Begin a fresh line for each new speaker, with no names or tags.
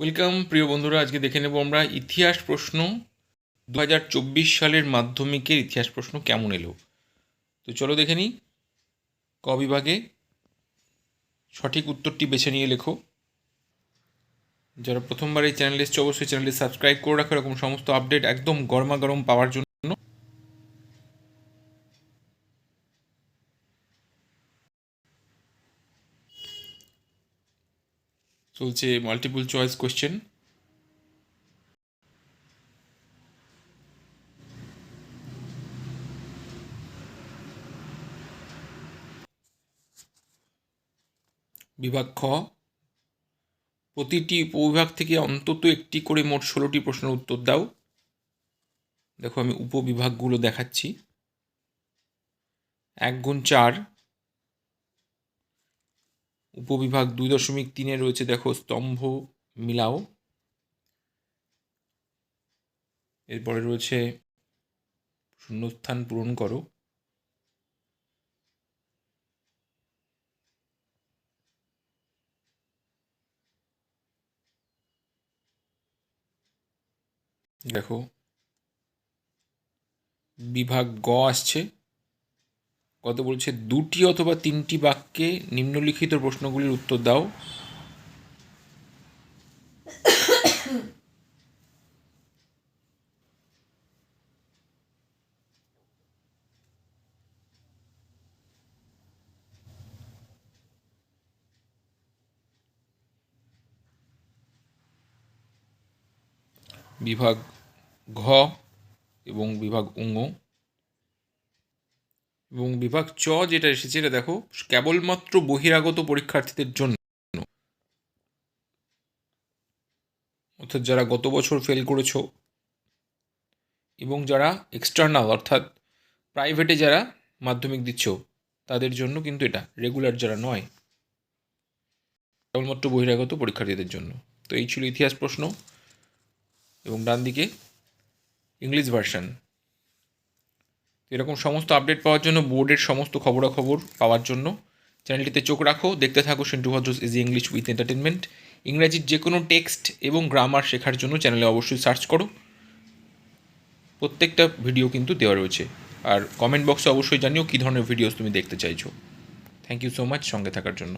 Welcome প্রিয় বন্ধুরা, আজকে দেখে নেব আমরা ইতিহাস প্রশ্ন দু হাজার চব্বিশ সালের মাধ্যমিকের ইতিহাস প্রশ্ন কেমন এলো। তো চলো দেখে নিই। ক বিভাগে সঠিক উত্তরটি বেছে নিয়ে লেখো। যারা প্রথমবার এই চ্যানেল এসছে, অবশ্যই চ্যানেলটি সাবস্ক্রাইব করে রাখো। এরকম সমস্ত আপডেট একদম গরমা গরম পাওয়ার জন্য চলছে মাল্টিপল চয়েস কোশ্চেন বিভাগ খ, প্রতিটি উপবিভাগ থেকে অন্তত একটি করে মোট ষোলোটি প্রশ্নের উত্তর দাও। দেখো আমি উপবিভাগগুলো দেখাচ্ছি। এক গুণ চার উপবিভাগ দুই দশমিক তিনে রয়েছে, দেখো, স্তম্ভ মিলাও। এরপরে রয়েছে, শূন্যস্থান পূরণ করো। দেখো, বিভাগ গ আসছে। কত বলছে? দুটি অথবা তিনটি বাক্যে নিম্নলিখিত প্রশ্নগুলির উত্তর দাও। বিভাগ ঘ এবং বিভাগ উঙ্গ। এবং বিভাগ চ যেটা এসেছে, এটা দেখো, কেবলমাত্র বহিরাগত পরীক্ষার্থীদের জন্য। অর্থাৎ যারা গত বছর ফেল করেছ এবং যারা এক্সটার্নাল অর্থাৎ প্রাইভেটে যারা মাধ্যমিক দিচ্ছ, তাদের জন্য কিন্তু এটা রেগুলার যারা নয়, কেবলমাত্র বহিরাগত পরীক্ষার্থীদের জন্য। তো এই ছিল ইতিহাস প্রশ্ন এবং ডান দিকে ইংলিশ ভার্সন এরকম সমস্ত আপডেট পাওয়ার জন্য বোর্ডের সমস্ত খবরাখবর পাওয়ার জন্য চ্যানেলটিতে চোখ রাখো, দেখতে থাকো সিন্টু ভদ্রস ইজি ইংলিশ উইথ এন্টারটেনমেন্ট ইংরাজির যে কোনো টেক্সট এবং গ্রামার শেখার জন্য চ্যানেলে অবশ্যই সার্চ করো। প্রত্যেকটা ভিডিও কিন্তু দেওয়া রয়েছে। আর কমেন্ট বক্সে অবশ্যই জানিও কী ধরনের ভিডিওস তুমি দেখতে চাইছো। থ্যাংক ইউ সো মাচ সঙ্গে থাকার জন্য।